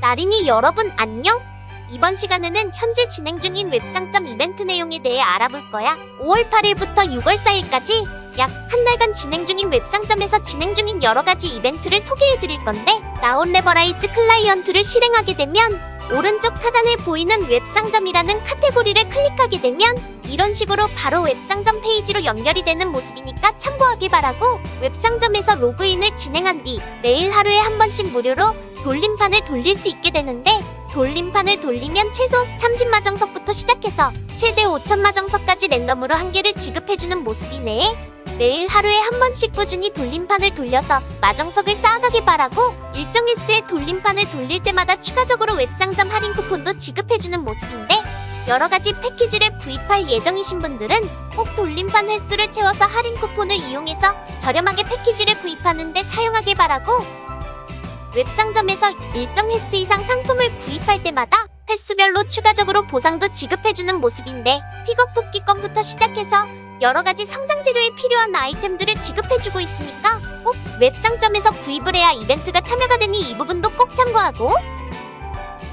나린이 여러분 안녕? 이번 시간에는 현재 진행 중인 웹상점 이벤트 내용에 대해 알아볼 거야. 5월 8일부터 6월 4일까지 약 한 달간 진행 중인 웹상점에서 진행 중인 여러 가지 이벤트를 소개해 드릴 건데, 나온 레버라이즈 클라이언트를 실행하게 되면 오른쪽 하단에 보이는 웹상점이라는 카테고리를 클릭하게 되면 이런 식으로 바로 웹상점 페이지로 연결이 되는 모습이니까 참고하길 바라고 웹상점에서 로그인을 진행한 뒤 매일 하루에 한 번씩 무료로 돌림판을 돌릴 수 있게 되는데 돌림판을 돌리면 최소 30마정석부터 시작해서 최대 5천마정석까지 랜덤으로 한 개를 지급해주는 모습이네. 매일 하루에 한 번씩 꾸준히 돌림판을 돌려서 마정석을 쌓아가길 바라고 일정 횟수의 돌림판을 돌릴 때마다 추가적으로 웹상점 할인 쿠폰도 지급해주는 모습인데 여러 가지 패키지를 구입할 예정이신 분들은 꼭 돌림판 횟수를 채워서 할인 쿠폰을 이용해서 저렴하게 패키지를 구입하는데 사용하길 바라고 웹상점에서 일정 횟수 이상 상품을 구입할 때마다 횟수별로 추가적으로 보상도 지급해주는 모습인데 픽업 뽑기권부터 시작해서 여러 가지 성장 재료에 필요한 아이템들을 지급해주고 있으니까 꼭 웹상점에서 구입을 해야 이벤트가 참여가 되니 이 부분도 꼭 참고하고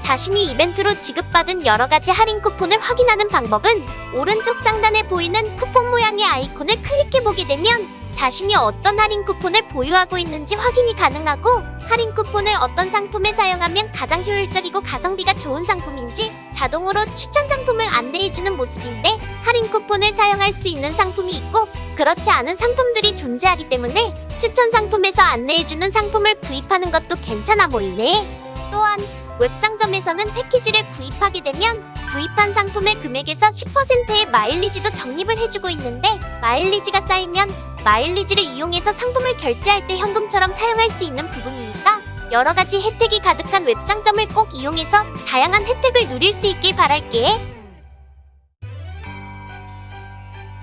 자신이 이벤트로 지급받은 여러 가지 할인 쿠폰을 확인하는 방법은 오른쪽 상단에 보이는 쿠폰 모양의 아이콘을 클릭해보게 되면 자신이 어떤 할인 쿠폰을 보유하고 있는지 확인이 가능하고 할인 쿠폰을 어떤 상품에 사용하면 가장 효율적이고 가성비가 좋은 상품인지 자동으로 추천 상품을 안내해주는 모습인데 할인 쿠폰을 사용할 수 있는 상품이 있고 그렇지 않은 상품들이 존재하기 때문에 추천 상품에서 안내해주는 상품을 구입하는 것도 괜찮아 보이네. 또한 웹상점에서는 패키지를 구입하게 되면 구입한 상품의 금액에서 10%의 마일리지도 적립을 해주고 있는데 마일리지가 쌓이면 마일리지를 이용해서 상품을 결제할 때 현금처럼 사용할 수 있는 부분이니까 여러 가지 혜택이 가득한 웹상점을 꼭 이용해서 다양한 혜택을 누릴 수 있길 바랄게.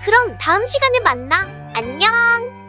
그럼 다음 시간에 만나. 안녕!